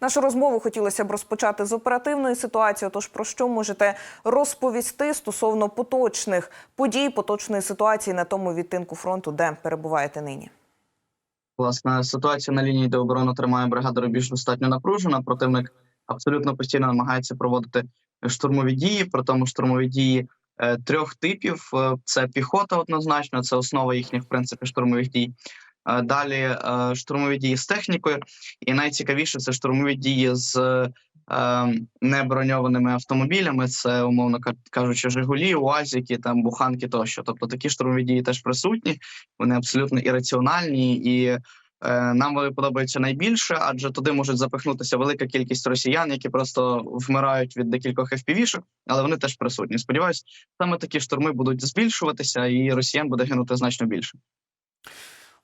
Нашу розмову хотілося б розпочати з оперативної ситуації. Тож про що можете розповісти стосовно поточних подій, поточної ситуації на тому відтинку фронту, де перебуваєте нині? Власне, ситуація на лінії, де оборону тримає бригада Рубіж, достатньо напружена. Противник абсолютно постійно намагається проводити штурмові дії. При тому штурмові дії е, трьох типів: Е, це піхота, однозначно, це основа їхніх в принципі штурмових дій. Е, Далі е, штурмові дії з технікою, і найцікавіше це штурмові дії з е, неброньованими автомобілями. Це умовно кажучи, Жигулі, УАЗіки, там буханки тощо. Тобто такі штурмові дії теж присутні. Вони абсолютно ірраціональні і нам вони подобаються найбільше, адже туди можуть запихнутися велика кількість росіян, які просто вмирають від декількох FPV-шок, але вони теж присутні. Сподіваюсь, саме такі штурми будуть збільшуватися, і росіян буде гинути значно більше.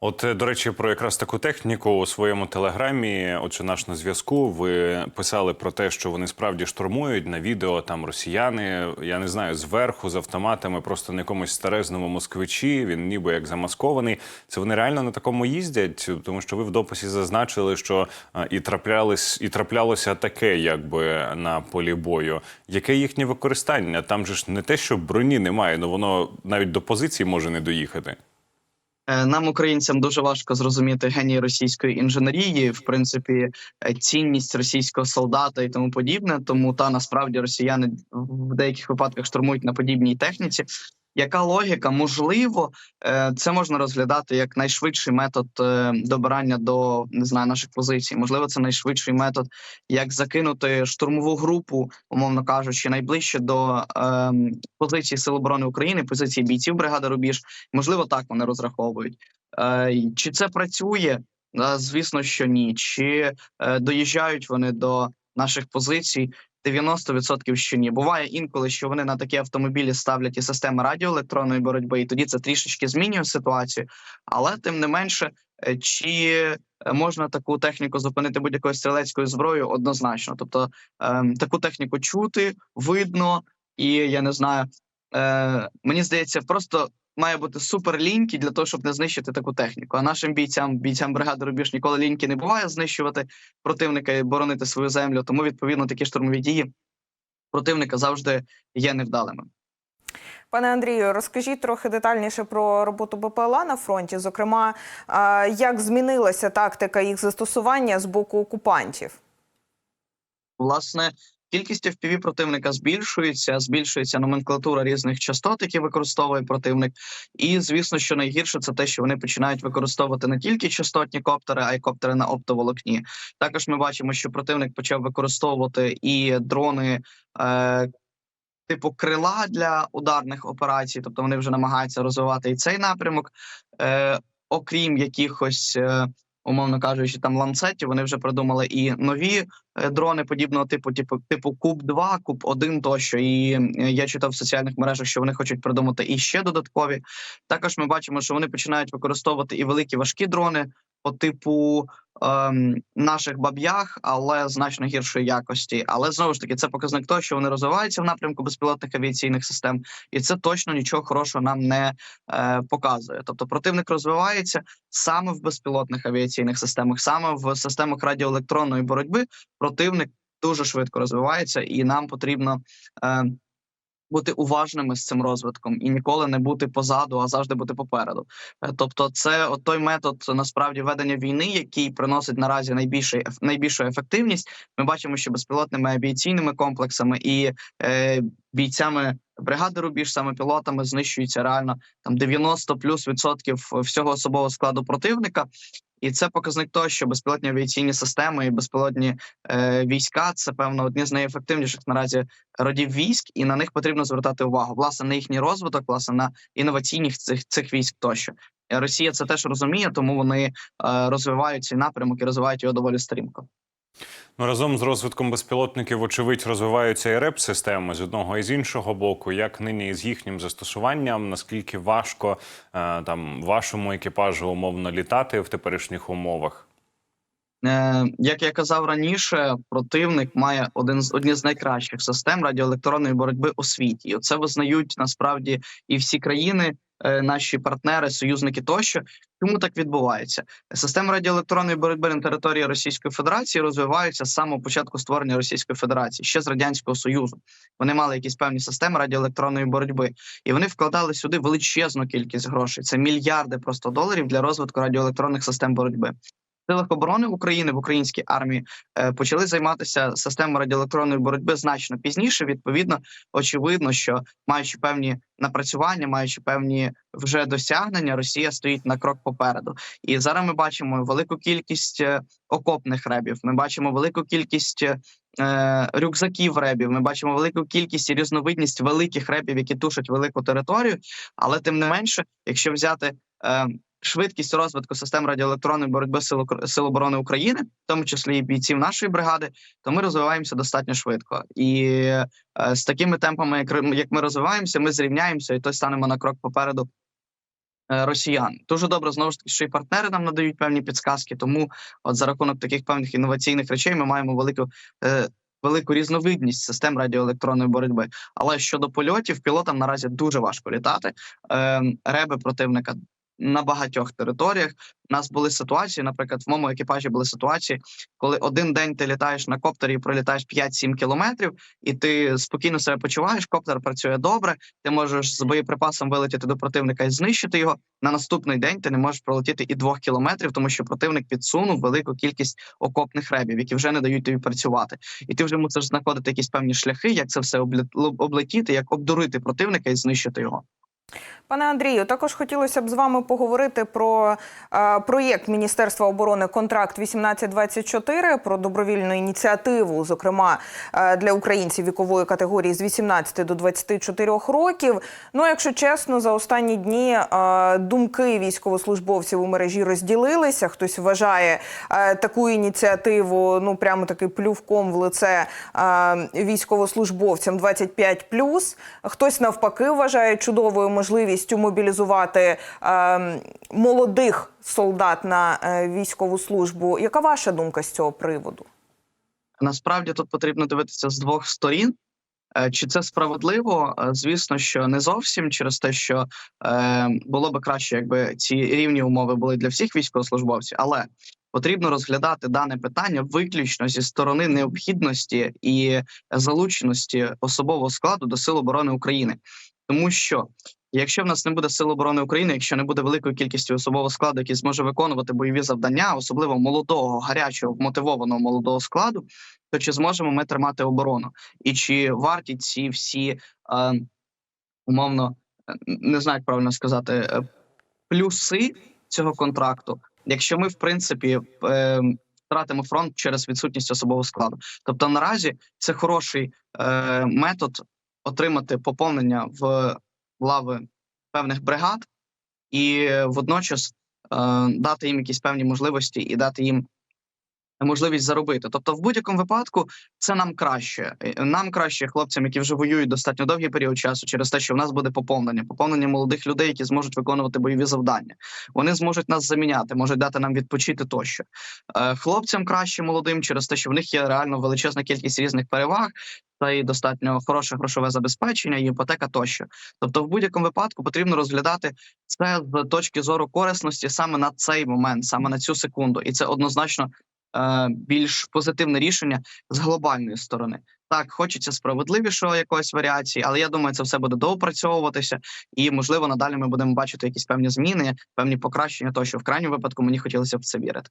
От, е, до речі, про якраз таку техніку у своєму телеграмі, отже, наш на зв'язку. Ви писали про те, що вони справді штурмують на відео там росіяни. Я не знаю, зверху з автоматами, просто на якомусь старезному москвичі. Він ніби як замаскований. Це вони реально на такому їздять, тому що ви в дописі зазначили, що е, і траплялись, і траплялося таке, якби на полі бою. Яке їхнє використання? Там же ж не те, що броні немає, ну воно навіть до позиції може не доїхати. Е, Нам, українцям, дуже важко зрозуміти геній російської інженерії, в принципі, е, цінність російського солдата і тому подібне. Тому та насправді росіяни в деяких випадках штурмують на подібній техніці. Яка логіка? Можливо, е, це можна розглядати як найшвидший метод е, добирання до не знаю наших позицій. Можливо, це найшвидший метод, як закинути штурмову групу, умовно кажучи, найближче до е, позиції Сил оборони України, позиції бійців бригади Рубіж. Можливо, так вони розраховують. Е, Чи це працює? Е, Звісно, що ні. Чи доїжджають вони до наших позицій? 90% що ні. Буває інколи, що вони на такі автомобілі ставлять і системи радіоелектронної боротьби, і тоді це трішечки змінює ситуацію. Але тим не менше, е, чи е, можна таку техніку зупинити будь-якою стрілецькою зброєю? Однозначно. Тобто ем, таку техніку чути, видно, і я не знаю. Е, мені здається, просто має бути супер ліньки для того, щоб не знищити таку техніку. А нашим бійцям, бійцям бригади Рубіж ніколи ліньки не буває знищувати противника і боронити свою землю. Тому відповідно такі штурмові дії противника завжди є невдалими. Пане Андрію, розкажіть трохи детальніше про роботу БПЛА на фронті. Зокрема, як змінилася тактика їх застосування з боку окупантів? Власне, кількість FPV противника збільшується, збільшується номенклатура різних частот, які використовує противник. І звісно, що найгірше це те, що вони починають використовувати не тільки частотні коптери, а й коптери на оптоволокні. Також ми бачимо, що противник почав використовувати і дрони. Е- Типу крила для ударних операцій, тобто вони вже намагаються розвивати і цей напрямок, е, окрім якихось, е, умовно кажучи, там ланцеті, вони вже придумали і нові е, дрони подібного типу, типу, типу Куб 2 Куб 1 тощо. І е, я читав в соціальних мережах, що вони хочуть придумати і ще додаткові. Також ми бачимо, що вони починають використовувати і великі важкі дрони по типу ем, наших баб'ях, але значно гіршої якості. Але знову ж таки, це показник того, що вони розвиваються в напрямку безпілотних авіаційних систем, і це точно нічого хорошого нам не е, показує. Тобто, противник розвивається саме в безпілотних авіаційних системах, саме в системах радіоелектронної боротьби. Противник дуже швидко розвивається, і нам потрібно. Е, бути уважними з цим розвитком і ніколи не бути позаду, а завжди бути попереду. Е, Тобто, це от той метод насправді ведення війни, який приносить наразі найбільший еф- найбільшу ефективність. Ми бачимо, що безпілотними авіаційними комплексами і е, бійцями бригади Рубіж, саме пілотами, знищується реально там 90 плюс відсотків всього особового складу противника. І це показник того, що безпілотні авіаційні системи і безпілотні е, війська це певно одні з найефективніших наразі родів військ, і на них потрібно звертати увагу. Власне на їхній розвиток, власне на інноваційних цих цих військ тощо. Е, Росія це теж розуміє, тому вони е, розвивають цей напрямок і розвивають його доволі стрімко. Ну, разом з розвитком безпілотників, вочевидь, розвиваються і реп-системи з одного і з іншого боку. Як нині з їхнім застосуванням, наскільки важко е, там вашому екіпажу умовно літати в теперішніх умовах? Е, Як я казав раніше, противник має один з одні з найкращих систем радіоелектронної боротьби у світі. І це визнають насправді і всі країни, наші партнери, союзники тощо. Чому так відбувається? Система радіоелектронної боротьби на території Російської Федерації розвиваються з самого початку створення Російської Федерації, ще з радянського союзу. Вони мали якісь певні системи радіоелектронної боротьби, і вони вкладали сюди величезну кількість грошей. Це мільярди просто доларів для розвитку радіоелектронних систем боротьби. Силах оборони України в українській армії е, почали займатися системою радіоелектронної боротьби значно пізніше. Відповідно, очевидно, що маючи певні напрацювання, маючи певні вже досягнення, Росія стоїть на крок попереду. І зараз ми бачимо велику кількість е, окопних ребів. Ми бачимо велику кількість. е, Рюкзаків ребів, ми бачимо велику кількість і різновидність великих ребів, які тушать велику територію. Але тим не менше, якщо взяти е, швидкість розвитку систем радіоелектронної боротьби Сил, Сил оборони України, в тому числі і бійців нашої бригади, то ми розвиваємося достатньо швидко. І е, з такими темпами, як, як ми розвиваємося, ми зрівняємося і то станемо на крок попереду. е, Росіян дуже добре знову ж таки, що і партнери нам надають певні підсказки. Тому, от за рахунок таких певних інноваційних речей, ми маємо велику е, велику різновидність систем радіоелектронної боротьби. Але щодо польотів, пілотам наразі дуже важко літати. Е, реби противника на багатьох територіях. У нас були ситуації, наприклад, в моєму екіпажі були ситуації, коли один день ти літаєш на коптері і пролітаєш 5-7 кілометрів, і ти спокійно себе почуваєш. Коптер працює добре. Ти можеш з боєприпасом вилетіти до противника і знищити його. На наступний день ти не можеш пролетіти і двох кілометрів, тому що противник підсунув велику кількість окопних ребів, які вже не дають тобі працювати. І ти вже мусиш знаходити якісь певні шляхи, як це все облетіти, як обдурити противника і знищити його. Пане Андрію, також хотілося б з вами поговорити про е, проєкт Міністерства оборони Контракт 1824 про добровільну ініціативу, зокрема е, для українців вікової категорії з 18 до 24 років. Ну, якщо чесно, за останні дні е, думки військовослужбовців у мережі розділилися. Хтось вважає е, таку ініціативу, ну прямо таки плювком в лице е, військовослужбовцям 25+. Хтось навпаки вважає чудовою можливістю мобілізувати е, молодих солдат на е, військову службу. Яка ваша думка з цього приводу? Насправді тут потрібно дивитися з двох сторін. Е, Чи це справедливо? Е, Звісно, що не зовсім через те, що е, було би краще, якби ці рівні умови були для всіх військовослужбовців, але потрібно розглядати дане питання виключно зі сторони необхідності і залученості особового складу до Сил оборони України, тому що. Якщо в нас не буде сил оборони України, якщо не буде великої кількості особового складу, який зможе виконувати бойові завдання, особливо молодого, гарячого, мотивованого молодого складу, то чи зможемо ми тримати оборону? І чи варті ці всі е, умовно не знаю, як правильно сказати, е, плюси цього контракту, якщо ми в принципі е, втратимо фронт через відсутність особового складу? Тобто наразі це хороший е, метод отримати поповнення в лави певних бригад і водночас е, дати їм якісь певні можливості і дати їм можливість заробити. Тобто, в будь-якому випадку це нам краще. Е, Нам краще хлопцям, які вже воюють достатньо довгий період часу, через те, що в нас буде поповнення, поповнення молодих людей, які зможуть виконувати бойові завдання. Вони зможуть нас заміняти, можуть дати нам відпочити тощо. Е, Хлопцям краще молодим через те, що в них є реально величезна кількість різних переваг. Та і достатньо хороше грошове забезпечення, іпотека тощо. Тобто, в будь-якому випадку потрібно розглядати це з точки зору корисності саме на цей момент, саме на цю секунду, і це однозначно більш позитивне рішення з глобальної сторони. Так, хочеться справедливішого якоїсь варіації, але я думаю, це все буде доопрацьовуватися, і можливо надалі ми будемо бачити якісь певні зміни, певні покращення. Тощо в крайньому випадку мені хотілося б в це вірити.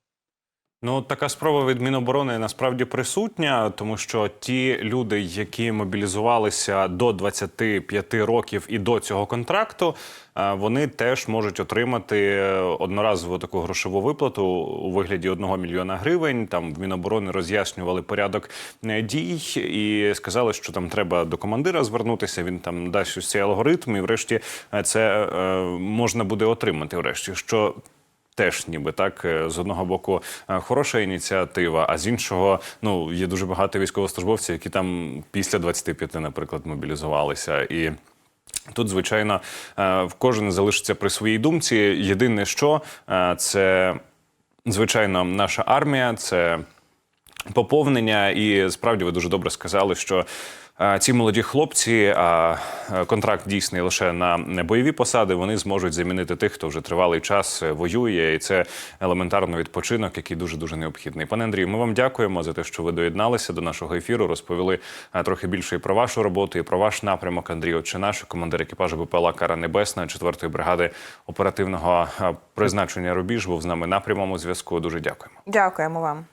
Ну, така спроба від Міноборони насправді присутня, тому що ті люди, які мобілізувалися до 25 років і до цього контракту, е, вони теж можуть отримати одноразову таку грошову виплату у вигляді 1 мільйона гривень. Там в Міноборони роз'яснювали порядок е, дій і сказали, що там треба до командира звернутися. Він там дасть цей алгоритм, і врешті е, це е, можна буде отримати. Врешті що Теж ніби так е, з одного боку е, хороша ініціатива, а з іншого ну є дуже багато військовослужбовців, які там після 25, наприклад, мобілізувалися і. Тут, звичайно, е, кожен залишиться при своїй думці. Єдине, що це звичайно, наша армія, це поповнення. І справді ви дуже добре сказали, що ці молоді хлопці, а контракт дійсний лише на бойові посади, вони зможуть замінити тих, хто вже тривалий час е, воює, і це елементарно відпочинок, який дуже дуже необхідний. Пане Андрію, ми вам дякуємо за те, що ви доєдналися до нашого ефіру. Розповіли трохи більше і про вашу роботу, і про ваш напрямок. Андрій Отчинаш, командир екіпажу БПЛА Кара Небесна 4-ї бригади оперативного призначення Рубіж, був з нами на прямому зв'язку. Дуже дякуємо. Дякуємо вам.